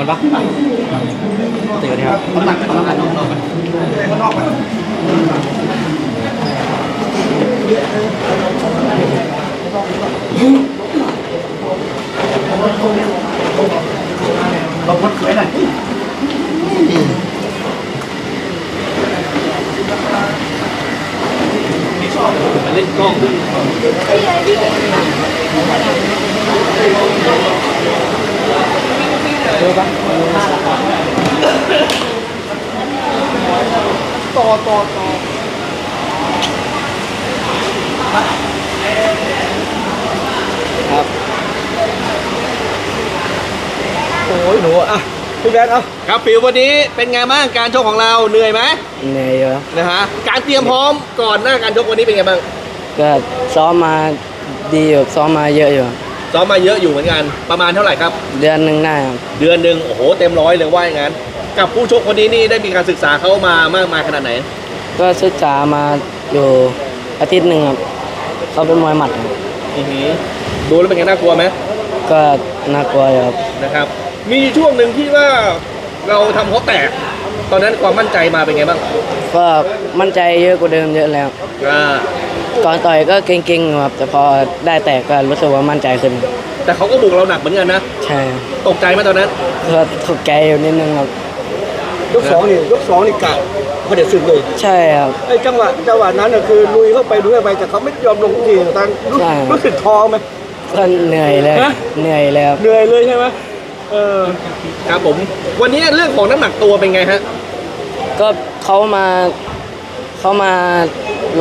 อนปะตื่นครับน้ำหนักน้ำหนักน้องๆข้างนอกไปเราพดเขือหน่อยมาเล่นกล้อง เจอปะต่อต่อต่อครับโอ้ยหนูอะพี่แบงค์เอาครับฟิววันนี้เป็นไงบ้างการชกของเราเหนื่อยไหมเหนื่อยเยอะนะฮะการเตรียมพร้อมก่อนหน้าการชกวันนี้เป็นไงบ้างก็ซ้อมมาดีอยู่ซ้อมมาเยอะอยู่ ซ้อมมาเยอะอยู่เหมือนกันประมาณเท่าไหร่ครับ เดือนหนึ่งได้ครับเดือนหนึ่งโอ้โหเต็มร้อยเลยว่าอย่างนั้น กับผู้ชกคนนี้นี่ได้มีการศึกษาเขามามากมายขนาดไหน ก็ศึกษามาอยู่อาทิตย์หนึ่งครับเขาเป็นมวยหมัดครับอือหือดูแล้วเป็นไงน่ากลัวไหมก็น่ากลัวอยู่ครับนะครับ มีช่วงหนึ่งที่ว่าเราทำเขาแตก ตอนนั้นความมั่นใจมาเป็นไงบ้างก็มั่นใจเยอะกว่าเดิมเยอะแล้วอ่า ก่อนต่อยก็เก่งๆอยู่ครับแต่พอได้แตกก็รู้สึกว่ามั่นใจขึ้น แต่เขาก็บุกเราหนักเหมือนกันนะ ใช่ครับตกใจไหมตอนนั้นก็ถูกใจอยู่นิดนึงครับ ยกสองนี่ยกสองนี่กะพอเด็ดสุดเลยใช่ครับ ไอ้จังหวะจังหวะนั้นน่ะคือลุยเข้าไปลุยเข้าไปแต่เขาไม่ยอมลงทีทางรู้ใช่ รู้สึกท้อไหม ก็เหนื่อยเลย ฮะ เหนื่อยเลยครับเหนื่อยเลยใช่ไหมเออครับผม วันนี้เรื่องของน้ำหนักตัวเป็นไงฮะ ก็เขามาเขามา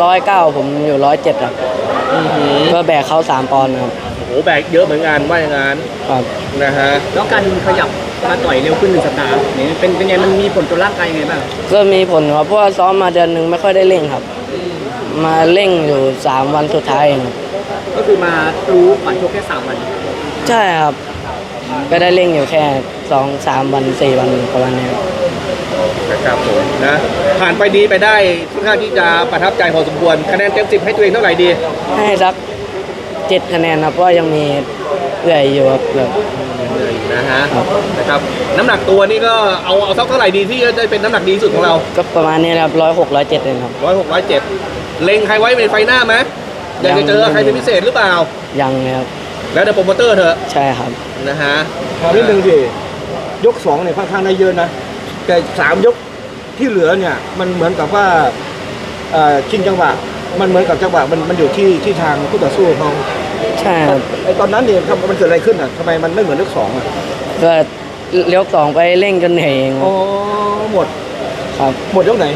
ร้อยเก้าผมอยู่ร้อยเจ็ดครับอือหือก็แบกเขาสามปอนด์ครับโอ้โหแบกเยอะเหมือนกันว่าอย่างนั้นครับนะฮะแล้วการขยับมาต่อยเร็วขึ้นหนึ่งสัปดาห์นี่เป็นเป็นไงมันมีผลต่อร่างกายยังไงบ้างก็มีผลครับเพราะว่าซ้อมมาเดือนหนึ่งไม่ค่อยได้เร่งครับ มาเร่งอยู่สามวันสุดท้ายเองครับก็คือมารู้ก่อนชกแค่สามวัน ใช่ครับ ก็ได้เร่งอยู่แค่สองสามวันสี่วันประมาณนี้ครับ นะครับผมนะผ่านไปดีไปได้ค่อนข้างที่จะประทับใจพอสมควรคะแนนเต็มสิบให้ตัวเองเท่าไหร่ดี ให้สักเจ็ดคะแนนครับเพราะว่ายังมีเอื่อยอยู่ครับแบบนะฮะครับ นะครับน้ำหนักตัวนี่ก็เอาเอาสักเท่าไหร่ดีที่จะได้เป็นน้ำหนักดีที่สุดของเราก็ประมาณนี้ครับร้อยหกร้อยเจ็ดเองครับ ร้อยหกร้อยเจ็ดเล็งใครไว้เป็นไฟหน้าไหมอยากจะเจอใครเป็นพิเศษหรือเปล่า ยังเลยครับแล้วเดี๋ยวโปรโมเตอร์เถอะใช่ครับ นะฮะถามนิดนึงดิยกสองเนี่ยค่อนข้างได้เยอะนะ แต่สามยกที่เหลือเนี่ยมันเหมือนกับว่าเอ่อชิงจังหวะมันเหมือนกับจังหวะมันมันอยู่ที่ที่ทางผู้ต่อสู้เขาใช่ครับไอ้ตอนนั้นเนี่ยทำมันเกิดอะไรขึ้นอะทำไมมันไม่เหมือนยกสองอะก็เลี้ยวสองไปเร่งจนเหนื่อยเองคอ๋รัอบหมดครับหมดยกไหน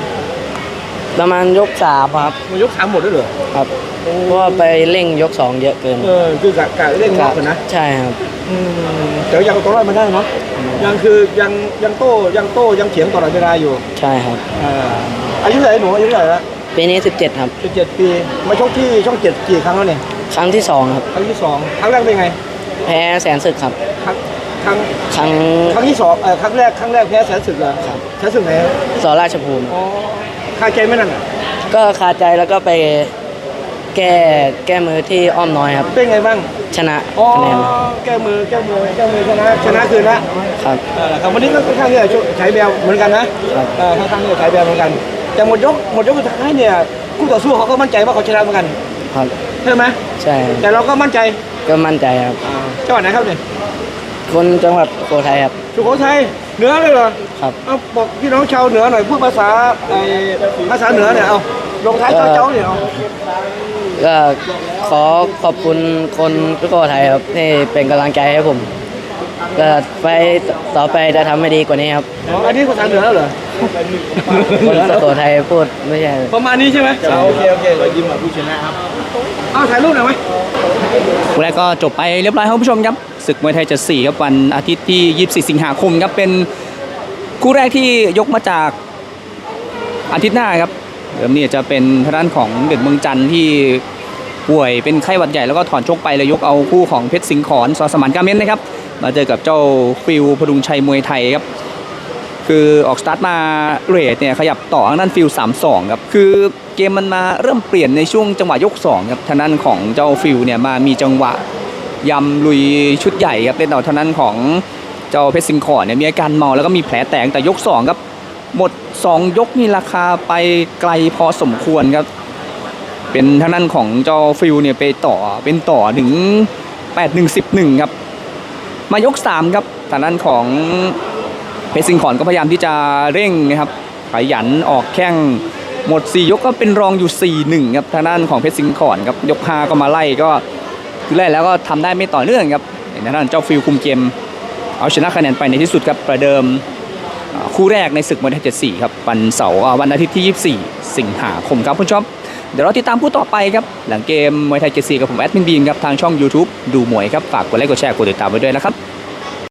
ประมาณยกสามครับหมดยกสามหมดด้วยเหรอครับเพราะว่าไปเร่งยกสองเยอะเกินเออคือกะกะเร่งน็อกกันนะใช่ครับอืมแต่ว่ายังเอาตัวรอดมาได้เนาะยังคือยังยังโต้ยังโต้ยังเถียงตลอดเวลาอยู่ใช่ครับอ่าอายุเท่าไหร่หนูอายุเท่าไหร่ละปีนี้17ครับสิบเจ็ดปีมาชกที่ช่องเจ็ดกี่ครั้งแล้วเนี่ยครั้งที่สองครับครั้งที่สองครั้งแรกเป็นไง แพ้แสนศึกครับ ครั้งครั้งครั้งครั้งที่สองเออครั้งแรกครั้งแรกแพ้แสนศึกเหรอครับแสนศึกไหนสอราชภูมิอ๋อ คาใจไหมนั่นน่ะก็คาใจแล้วก็ไปแก้แก้มือที่อ้อมน้อยครับ เป็นไงบ้างชนะอ๋อคะแนนแก้มือแก้มือแก้มือชนะชนะคืนละครับ เออครับวันนี้ก็ค่อนข้างที่จะใช้แบวเหมือนกันนะครับเออค่อนข้างที่จะใช้แบวเหมือนกัน แต่หมดยกหมดยกสุดท้ายเนี่ยคู่ต่อสู้เขาก็มั่นใจว่าเขาชนะเหมือนกันครับใช่ไหมใช่แต่เราก็มั่นใจก็มั่นใจครับจังหวัดไหนครับเนี่ยคนจังหวัดโขทัยครับสุโขทัย เหนือเลยเหรอครับ เอาบอกพี่น้องชาวเหนือหน่อยพูดภาษาไอ้ภาษาเหนือเนี่ยเอาลงท้ายเจ้าเจ้าเนี่ยเอาก็ขอขอบคุณคนทุกคนไทยครับที่เป็นกำลังใจให้ผมก็ไปต่อไปจะทำให้ดีกว่านี้ครับอ๋ออันนี้ภาษาเหนือแล้วเหรอคนสุโขทัยพูดไม่ใช่ประมาณนี้ใช่ไหมโอเคโอเคเรายิ้มกับผู้ชนะครับเอาถ่ายรูปหน่อยไหมคู่แรกก็จบไปเรียบร้อยครับคุณผู้ชมครับ ศึกมวยไทยจะสี่ครับวันอาทิตย์ที่ 24 สิงหาคมครับเป็นคู่แรกที่ยกมาจากอาทิตย์หน้าครับเดิมนี่จะเป็นทางด้านของเด่นเมืองจันทร์ที่ป่วยเป็นไข้หวัดใหญ่แล้วก็ถอนชกไปเลยยกเอาคู่ของเพชรสิงห์ขอนสอสมานกาเมนนะครับมาเจอกับเจ้าฟิลพดุงชัยมวยไทยครับคือออกสตาร์ทมาเรทเนี่ยขยับต่อทางด้านฟิล3-2ครับคือเกมมันมาเริ่มเปลี่ยนในช่วงจังหวะยก2ครับทางด้านของเจ้าฟิลเนี่ยมามีจังหวะ ยำลุยชุดใหญ่ครับเล่นเอาทางด้นของเจ้าเพชรสิงห์ขอเนี่ยมีอาการเมาแล้วก็มีแผลแตกแต่ยกสองครับหมด 2 ยกนี่ราคาไปไกลพอสมควรครับ เป็นทางด้านของเจ้าฟิลเนี่ยไปต่อเป็นต่อถึง 8 1 10 1ครับ มายก 3 ครับทางด้านของเพชรสิงห์ขอนก็พยายามที่จะเร่งนะครับขยันออกแข้งหมด 4 ยกก็เป็นรองอยู่ 4 1ครับทางด้านของเพชรสิงห์ขอนครับยก5ก็มาไล่ก็ คือแรกแล้วก็ทำได้ไม่ต่อเนื่องครับเห็นทางด้านเจ้าฟิลคุมเกม เอาชนะคะแนนไปในที่สุดครับประเดิมคู่แรกในศึกมวยไทยเจ็ดสี่ครับวันเสาร์วันอาทิตย์ที่ 24 สิงหาคมครับคุณชอบเดี๋ยวเราติดตามคู่ต่อไปครับ หลังเกมมวยไทยเจ็ดสี่กับผมแอดมินบีมครับทางช่อง YouTube ดูมวยครับฝากกดไลค์กดแชร์กดติดตามไว้ด้วยนะครับ